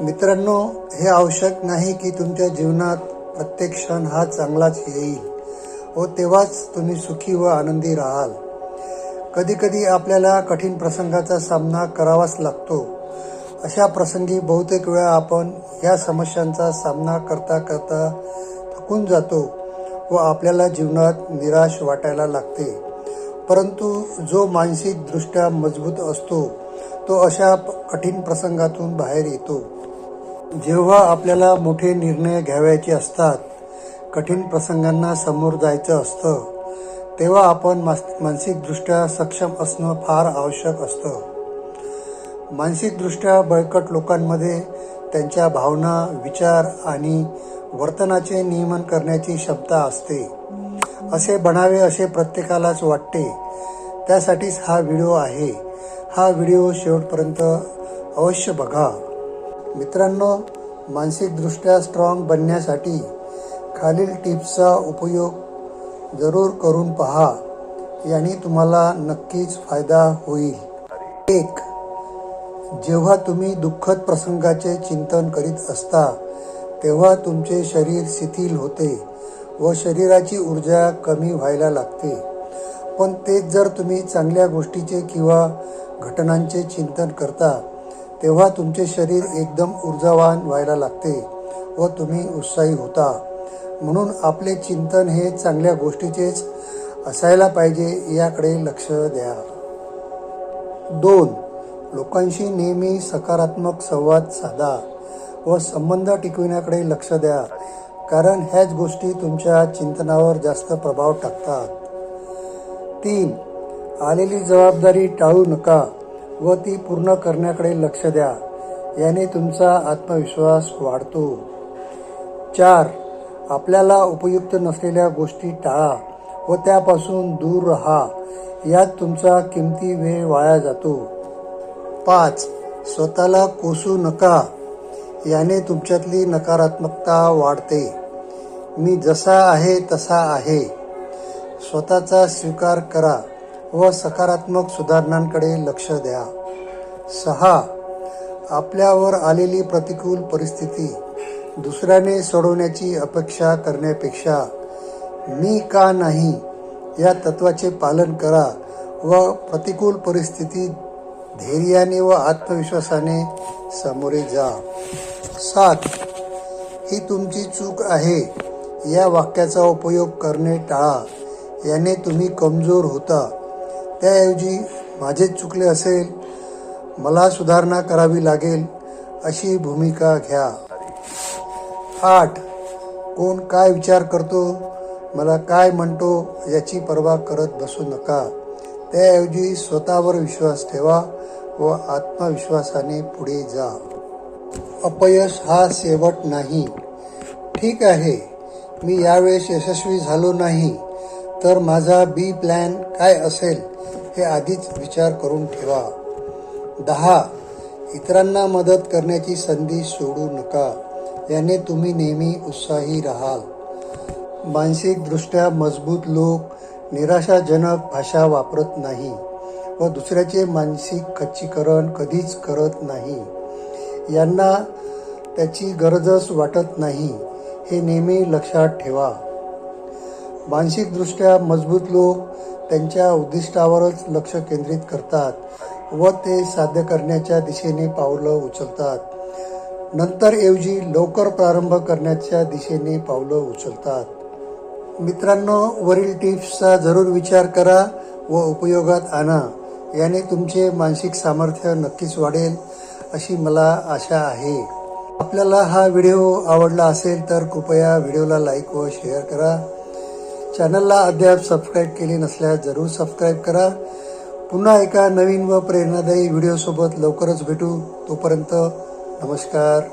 मित्रांनो हे आवश्यक नाही की तुमच्या जीवनात प्रत्येक क्षण हा चांगलाच येईल व तेव्हाच तुम्ही सुखी व आनंदी राहाल. कधीकधी आपल्याला कठीण प्रसंगाचा सामना करावाच लागतो. अशा प्रसंगी बहुतेक वेळा आपण या समस्यांचा सामना करता करता थकून जातो व आपल्याला जीवनात निराश वाटायला लागते. परंतु जो मानसिकदृष्ट्या मजबूत असतो तो अशा कठीण प्रसंगातून बाहेर येतो. जेव्हा आपल्याला मोठे निर्णय घ्यावयाचे असतात कठीण प्रसंगांना समोर जायचं असतं तेव्हा आपण मास- मानसिकदृष्ट्या सक्षम असणं फार आवश्यक असतं. मानसिकदृष्ट्या बळकट लोकांमध्ये त्यांच्या भावना विचार आणि वर्तनाचे नियमन करण्याची क्षमता असते. असे बनावे असे प्रत्येकालाच वाटते. त्यासाठीच हा व्हिडिओ आहे. हा व्हिडिओ शेवटपर्यंत अवश्य बघा. मित्रांनो मानसिकदृष्ट्या स्ट्रॉंग बनण्यासाठी खालील टिप्सचा उपयोग जरूर करून पहा. याने तुम्हाला नक्कीच फायदा होईल. एक जेव्हा तुम्ही दुःखद प्रसंगाचे चिंतन करीत असता तेव्हा तुमचे शरीर शिथिल होते व शरीराची ऊर्जा कमी व्हायला लागते. पण तेच जर तुम्ही चांगल्या गोष्टीचे किंवा घटनांचे चिंतन करता तेव्हा तुमचे शरीर एकदम ऊर्जावान व्हायला लागते व तुम्ही उत्साही होता. म्हणून आपले चिंतन हे चांगल्या गोष्टीचेच असायला पाहिजे याकडे लक्ष द्या. दोन लोकांशी नेहमी सकारात्मक संवाद साधा व संबंध टिकविण्याकडे लक्ष द्या कारण ह्याच गोष्टी तुमच्या चिंतनावर जास्त प्रभाव टाकतात. तीन आलेली जबाबदारी टाळू नका. व ती पूर्ण करण्याकडे लक्ष द्या. याने तुमचा आत्मविश्वास वाढतो. चार आपल्याला उपयुक्त नसलेल्या गोष्टी टाळा व त्यापासून दूर राहा. यात तुमचा किमती वेळ वाया जातो. पाच स्वतःला कोसू नका. याने तुमच्यातली नकारात्मकता वाढते. मी जसा आहे तसा आहे. स्वतःचा स्वीकार करा व सकारात्मक सुधारणांकडे लक्ष द्या. सहा. आपल्यावर आलेली प्रतिकूल परिस्थिती दुसऱ्याने सोडवण्याची अपेक्षा करण्यापेक्षा मी का नाही या तत्वाचे पालन करा व प्रतिकूल परिस्थितीत धैर्याने व आत्मविश्वासाने सामोरे जा. सात. ही तुमची चूक आहे. या वाक्याचा उपयोग करणे टाळा. याने तुम्ही कमजोर होता. त्याऐवजी माझे चुकले असेल. मला सुधारणा करावी लागेल अशी भूमिका घ्या. आठ. कोण काय विचार करतो मला काय म्हणतो याची पर्वा करत बसू नका. त्याऐवजी स्वतःवर विश्वास ठेवा व आत्मविश्वासाने पुढे जा. अपयश हा शेवट नाही. ठीक आहे मी यावेळेस यशस्वी झालो नाही तर माझा बी प्लॅन काय असेल हे आधीच विचार करून ठेवा. दहा. इतरांना मदत करण्याची संधी सोडू नका. याने तुम्ही नेहमी उत्साही राहाल. मानसिकदृष्ट्या मजबूत लोक निराशाजनक भाषा वापरत नाही व दुसऱ्याचे मानसिक खच्चीकरण कधीच करत नाही. यांना त्याची गरजच वाटत नाही. हे नेहमी लक्षात ठेवा. मानसिकदृष्ट्या मजबूत लोक त्यांच्या उद्दिष्टावरच लक्ष केंद्रित करतात. व ते साध्य करण्याच्या दिशेने पावलं उचलतात. नंतर ऐवजी लवकर प्रारंभ करण्याच्या दिशेने पावलं उचलतात. मित्रांनो वरील टिप्सचा जरूर विचार करा व उपयोगात आणा. याने तुमचे मानसिक सामर्थ्य नक्कीच वाढेल अशी मला आशा आहे. आपल्याला हा व्हिडिओ आवडला असेल तर कृपया व्हिडिओला लाईक व शेअर करा. चॅनलला अद्याप सबस्क्राईब केले नसल्यास जरूर सबस्क्राईब करा. पुन्हा एका नवीन व प्रेरणादायी व्हिडिओसोबत लवकरच भेटू. तोपर्यंत नमस्कार.